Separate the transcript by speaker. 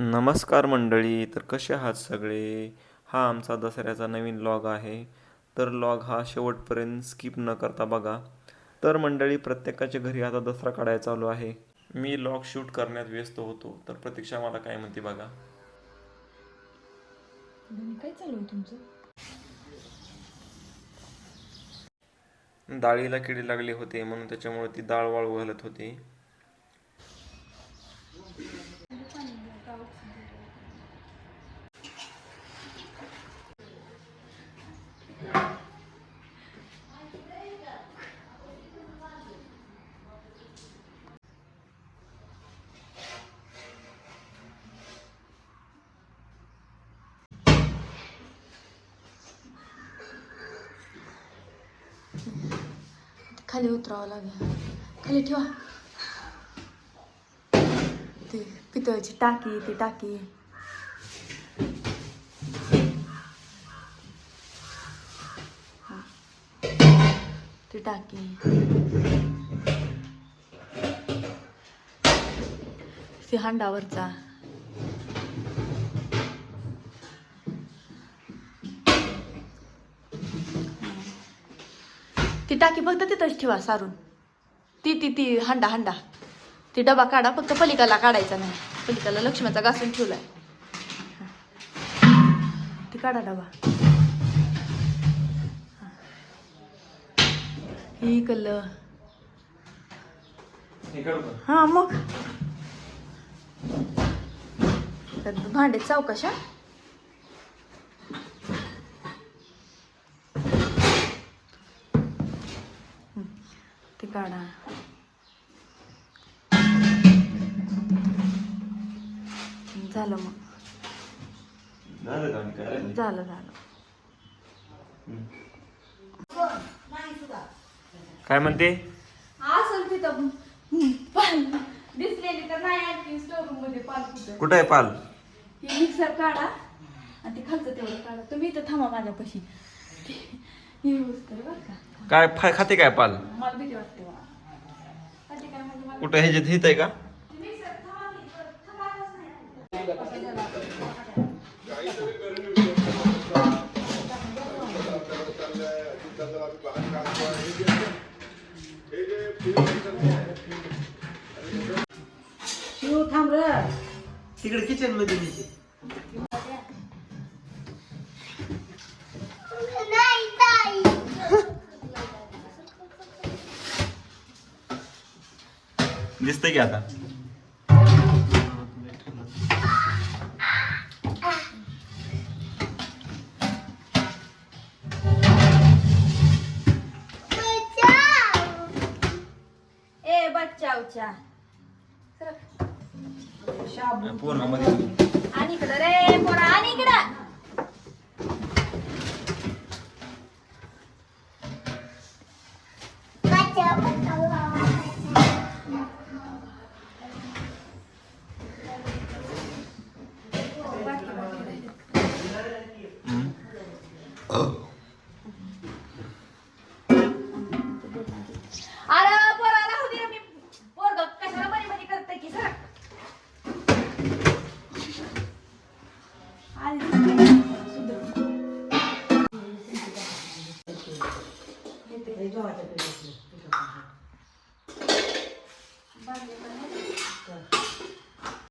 Speaker 1: नमस्कार मंडळी तर कसे आहात सगळे? हा आमचा दसऱ्याचा नवीन लॉग आहे. तर लॉग हा शेवटपर्यंत स्किप न करता बघा. तर मंडळी प्रत्येकाच्या घरी आता दसरा काढायला चालू आहे. मी लॉग शूट करण्यात व्यस्त होतो तर प्रतीक्षा मला काय म्हणते बघा.
Speaker 2: काय चालू आहे तुमचं?
Speaker 1: डाळीला किडी लागले होते म्हणून त्याच्यामुळे ती डाळ वाळू घालत होती.
Speaker 2: खाली उतरावं लागेल. खाली ठेवा. ते पितळची टाकी ती टाकी. ती टाकी. ती हांडावरचा. ती टाकी फक्त तिथंच ठेवा सारून. ती ती ती हांडा हांडा. ती डबा काढा फक्त पलिकाला काढायचा नाही. पलिकाला लक्ष्मीचा घासून ठेवलाय. ती काढा डबा. ही कल हा मग. तर भांडे चौकशा ते काढा. झालं मग. झालं झालं
Speaker 1: काय म्हणते?
Speaker 2: असेल तिथं. पाल. दिसलेली तर नाही आणखी स्टोरूममध्ये पाल कुठं
Speaker 1: कुठं आहे पाल?
Speaker 2: हे मिक्सर काढा. आणि ते खालचं तेवढं काढा. तुम्ही इथं थांबा माझ्यापाशी. हे यूज कर बरं का.
Speaker 1: काय खाते काय पाल?
Speaker 2: मला खाते काय म्हणजे मला
Speaker 1: कुठं ह्याच्यात हित आहे का.
Speaker 3: शिव थांब तिकडे किचनमध्ये तिथे
Speaker 1: दिसतंय की आता?
Speaker 2: ए
Speaker 1: पूर्णमध्ये
Speaker 2: आणि इकडं रे पोरा आणि इकडं. होते वाटत पिठातलं पिठातलं